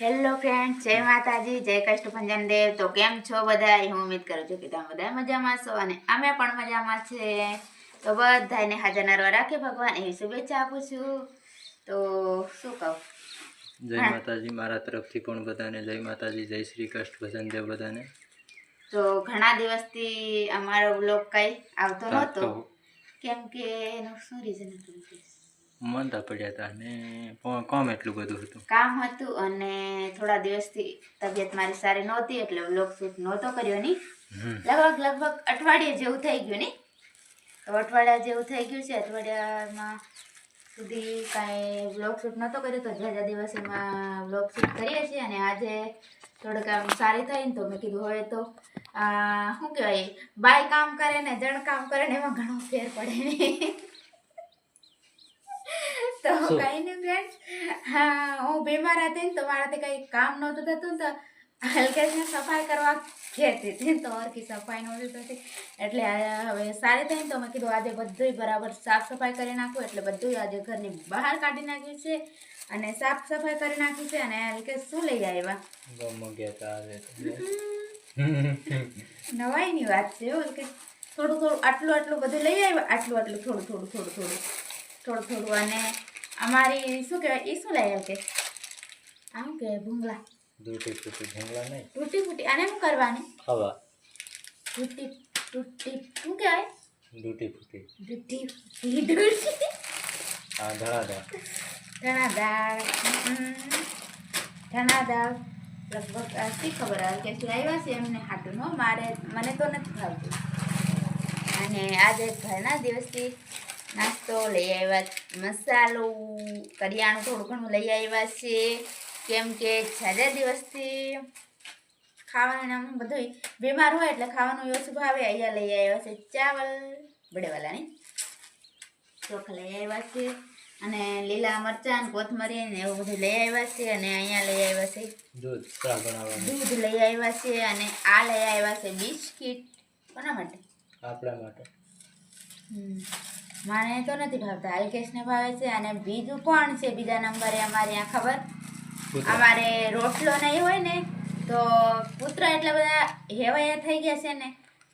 Hello friend જય માતાજી જય કષ્ટભંજન દેવ. તો કેમ છો બધા? હું ઉમેદ કરું છું કે તમે બધા મજામાં છો અને અમે પણ મજામાં છે. તો બધાને હાજર નરવા રાખે ભગવાન એવી શુભેચ્છા આપું છું. તો શું કહું? જય માતાજી મારા તરફથી પણ બધાને જય માતાજી જય શ્રી કૃષ્ણ ભજન દેવ બધાને. તો ઘણા દિવસથી અમારો બ્લોગ કંઈ આવતો નહોતો. કેમ કે એનું શું રીઝન હતું? મનતા પડ્યા હતા અને કામ એટલું બધું હતું. કામ હતું અને થોડા દિવસથી તબિયત મારી સારી નહોતી એટલે વ્લોગ શૂટ નહોતો કર્યો નહીં. લગભગ લગભગ અઠવાડિયે જેવું થઈ ગયું ને તો અઠવાડિયા જેવું થઈ ગયું છે. અઠવાડિયામાં સુધી કાંઈ વ્લોગ શૂટ નહોતો કર્યો તો જાજા દિવસેમાં વ્લોગ શૂટ કરીએ છીએ અને આજે થોડુંક આમ સારી થઈ ને તો મેં કીધું હવે તો શું કહેવાય બાય કામ કરે ને જણ કામ કરે ને એમાં ઘણો ફેર પડે. તો કઈ નહીં ફ્રેન્ડ હા બીમાર હતી ને તો મારાથી કંઈ કામ નહોતું થતું તો હલકેશને સફાઈ કરવા કહેતી હતી તો હરકી સફાઈ નહોતી થતી એટલે હવે સારી થઈને તો મેં કીધું આજે બધું બરાબર સાફ સફાઈ કરી નાખું એટલે બધું આજે ઘરની બહાર કાઢી નાખ્યું છે અને સાફ સફાઈ કરી નાખી છે અને હલકેશ શું લઈ આવ્યા. નવાઈની વાત છે કે થોડું થોડું આટલું આટલું બધું લઈ આવ્યા? આટલું આટલું થોડું થોડું થોડું થોડું. થોડું થોડું અને અમારી શું કહેવાય? એ શું લઈ કે? આમ કે ભૂંગળા. દૂધી ફૂટી ભૂંગળા નહીં. તૂટી ફૂટી. આને શું કરવાની? હવા. તૂટી તૂટી શું કહેવાય? તૂટી ફૂટી. તૂટી ફૂટી તૂટી આ ધડા દા ચણા દાળ ધણા દાળ લગભગ આ શી ખબર આવે? કે શું આવ્યા છે? એમને હાટું નો મારે. મને તો નથી ભાવતું અને આજે ઘરના દિવસથી નાસ્તો લઈ આવ્યા મસાલો કરિયાણું થોડું ઘણું લઈ આવ્યા છે. કેમ કે જાજા દિવસથી ખાવાનું આમ બધું બીમાર હોય એટલે ખાવાનું ઓછું ભાવે અહીંયા લઈ આવ્યા છે. ચાવલ બડેવાલાની ચોખા લઈ આવ્યા છે અને લીલા મરચાં ને કોથમરી ને એવું બધું લઈ આવ્યા છે અને અહીંયા લઈ આવ્યા છે. દૂધ દૂધ લઈ આવ્યા છે અને આ લઈ આવ્યા છે બિસ્કિટ. કોના માટે? આપણા માટે. હમ. મને તો નથી ભાવતા. અલ્કેશને ભાવે છે અને બીજું કોણ છે બીજા નંબરે અમારે આ ખબર? અમારે રોટલો નહીં હોય ને તો પુત્ર એટલા બધા હેવાયા થઈ ગયા છે ને.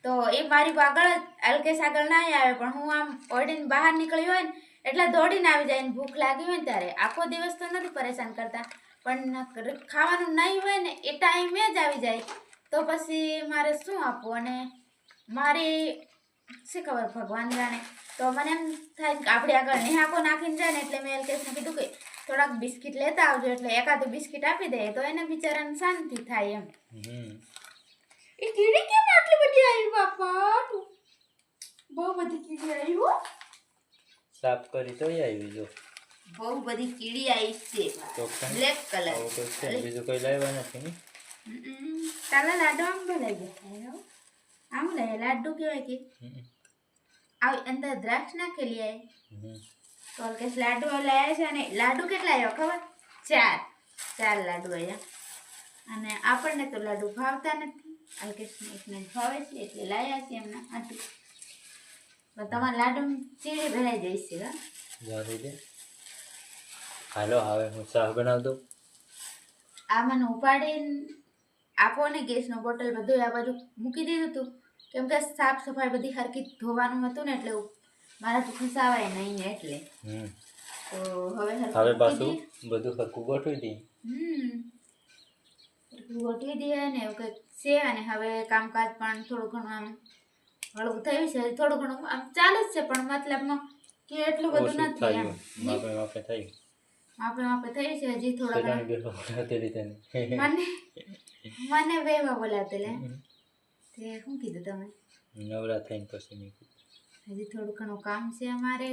તો એ મારી આગળ જ અલ્કેશ આગળ ના આવે પણ હું આમ ઓડીને બહાર નીકળી હોય ને એટલે દોડીને આવી જાય ને ભૂખ લાગી હોય ને ત્યારે. આખો દિવસ તો નથી પરેશાન કરતા. પણ ખાવાનું નહીં હોય ને એ ટાઈમે જ આવી જાય. તો પછી મારે શું આપવું? અને મારી શી ખબર ભગવાન જાણે. તો મને એમ થાય કે આપણે આગળ નિહાકો નાખીને જાય ને એટલે મેં અલ્કેશને કીધું કે થોડાક બિસ્કિટ લેતા આવજો એટલે એકાદું બિસ્કિટ આપી દે તો એને બિચારાને શાંતિ થાય એમ. હમ. એ કીડી કેમ આટલી બધી આવી બાપા? બહુ બધી કીડી આવી હો. સાફ કરી તો આવી જો. બહુ બધી કીડી આવી છે બ્લેક કલર બીજું કોઈ લાવ્યા નથી ને? તારા લાડુ આમ ભલાઈ ગયા આમ લે લાડુ કહેવાય કે. આવી અંદર દ્રાક્ષ નાખેલી આવી. તો અલ્કેશ લાડુ લાવ્યા છે અને લાડુ કેટલા આવ્યો ખબર? ચાર. ચાર લાડુ આવ્યા અને આપણને તો લાડુ ભાવતા નથી. અલ્કેશને એકને ભાવે છે એટલે લાવ્યા છે એમના આટલું પણ તમારા લાડુ ચીડી ભરાઈ જઈશ છે હા. હાલો હવે હું ચા બનાવ દઉં. આ મને ઉપાડીને આપો ને ગેસનો બોટલ બધું આ બાજુ મૂકી દીધું હતું કેમ કે સાફ સફાઈ બધી હરકી ધોવાનું હતું ને એટલે મારાથી ખસાવાય નહીં એટલે. તો હવે હવે પાછું બધું હરકું ગોઠવી દઈ હમ. ગોઠવી દઈએ ને એવું કંઈક છે અને હવે કામકાજ પણ થોડું ઘણું આમ હળવું થયું છે. થોડું ઘણું આમ ચાલે જ છે પણ મતલબમાં કે એટલું બધું નથી એમ. થયું. માપે માપે થયું. માપે માપે થયું છે હજી થોડા મને મને વેવા બોલાવતેલા તે શું કીધું તમે? નવરા થઈને પછી મેં હજી થોડું ઘણું કામ છે અમારે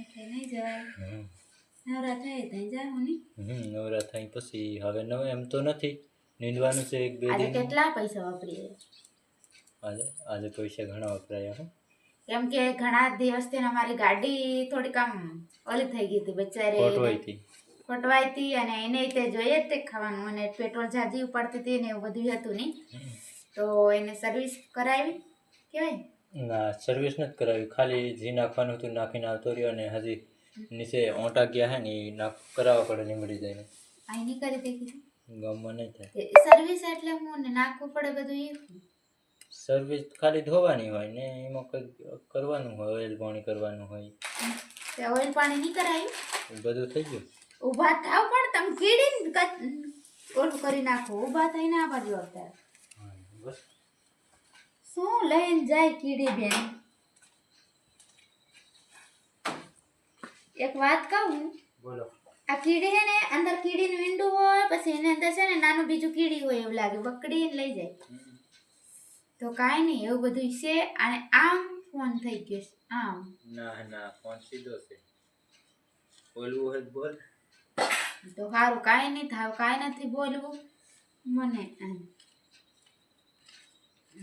એટલે નહીં જવાય. નવરા થાય ત્યાં જાઉં નહીં નવરા થઈ પછી હવે નવે એમ તો નથી. નીંદવાનું છે એક બે દિન. કેટલા પૈસા વાપરીએ? આજે આજે પૈસા ઘણા વપરાયા હો. કેમ કે ઘણા દિવસથી ને અમારી ગાડી થોડીક આમ ઓલી થઈ ગઈ હતી બચારે. ખોટવાઈ હતી ખોટવાઈ હતી અને એને તે જોઈએ જ તે ખાવાનું. અને પેટ્રોલ જાજી ઉપાડતી હતી ને એવું બધું હતું નહીં. તો એને સર્વિસ કરાવી? કહેવાય ના સર્વિસ નથી કરાવી. ખાલી જી નાખવાનું હતું નાખીને આવતો રહ્યો અને હજી નીચે ઓંટા ગયા હે ને એ નાખ કરાવવા પડે લીમડી જઈને. અહીં નીકળી કરી દે કીધું? ગામમાં નહીં થાય. સર્વિસ એટલે હું ને નાખવું પડે બધું એ? સર્વિસ ખાલી ધોવાની હોય ને એમાં કંઈક કરવાનું હોય ઓઇલ પાણી કરવાનું હોય. તે ઓઇલ પાણી નહીં કરાયું? બધું થઈ ગયું. ઊભા થાવ પણ તમે કીડીને ઓલું કરી નાખો. ઊભા થઈને આ બાજુ આવતા શું લઈને જાય કીડી બેન? એક વાત કહું? બોલો. આ કીડી છે ને અંદર કીડીનું ઈંડું હોય પછી એની અંદર છે ને નાનું બીજું કીડી હોય એવું લાગે. બકડીને લઈ જાય. તો કાંઈ નહીં એવું બધું છે. અને આમ ફોન થઈ ગયો છે. આમ. ના ના ફોન સીધો છે. બોલવું હોય બોલ. તો સારું કાંઈ નહીં થાવ કાંઈ નથી બોલવું. મને એમ.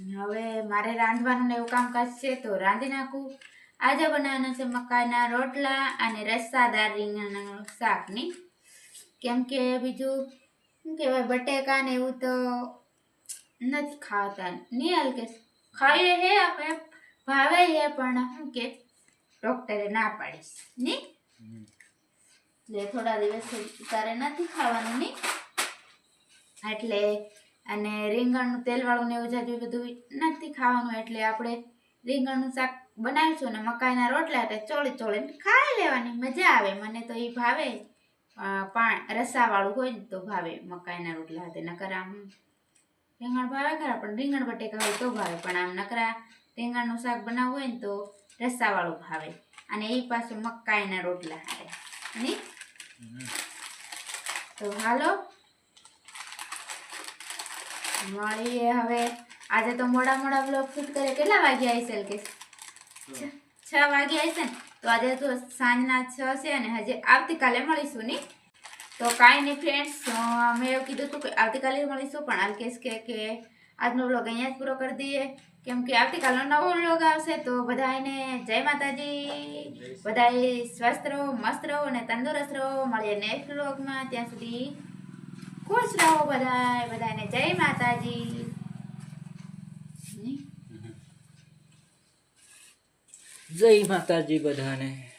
હવે મારે રાંધવાનું ને એવું કામકાજ છે તો રાંધી નાખું. આજે બનાવવાના છે મકાઈના રોટલા અને રસાદાર રીંગણનું શાકની કેમ કે બીજું શું કહેવાય બટેકા ને એવું તો નથી ખાતા. નહીં હલકે. ખાઈએ હે આપણે ભાવે હે પણ શું કે ડૉક્ટરે ના પાડીશ નહીં એટલે થોડા દિવસ તારે નથી ખાવાનું નહીં એટલે અને રીંગણનું તેલવાળું ને એવું જાજુ બધું નથી ખાવાનું એટલે આપણે રીંગણનું શાક બનાવીશું ને મકાઈના રોટલા એટલે ચોળી ચોળીને ખાઈ લેવાની મજા આવે. મને તો એ ભાવે અ, રસાવાળું હોય ને તો ભાવે મકાઈના રોટલા હાથે. નકર આમ રીંગણ ભાવે ખરા પણ રીંગણ બટેકા હોય તો ભાવે. પણ આમ નકરા રીંગણનું શાક બનાવવું હોય ને તો રસાવાળું ભાવે. અને એ પાછું મકાઈના રોટલા હારે નહીં તો હાલો. મળીએ હવે. આજે તો મોડા મોડા બ્લોગ શૂટ કરે કેટલા વાગ્યા હશે કે છ. વાગ્યા આવીશે ને? તો આજે તો સાંજના છ છે અને હજી આવતીકાલે મળીશું નહીં? તો કાંઈ નહીં ફ્રેન્ડ્સ મેં એવું કીધું હતું કે આવતીકાલે મળીશું પણ અલ્કેશ કે કે આજનો બ્લોગ અહીંયા જ પૂરો કરી દઈએ. કેમ કે આવતીકાલનો નવો બ્લોગ આવશે તો બધાને જય માતાજી. બધાએ સ્વસ્થ રહો મસ્ત રહો અને તંદુરસ્ત રહો. મળીએ નેક્સ્ટ બ્લોગમાં ત્યાં સુધી ખુશ રહો બધાય બધાને જય માતાજી. જય માતાજી બધાને.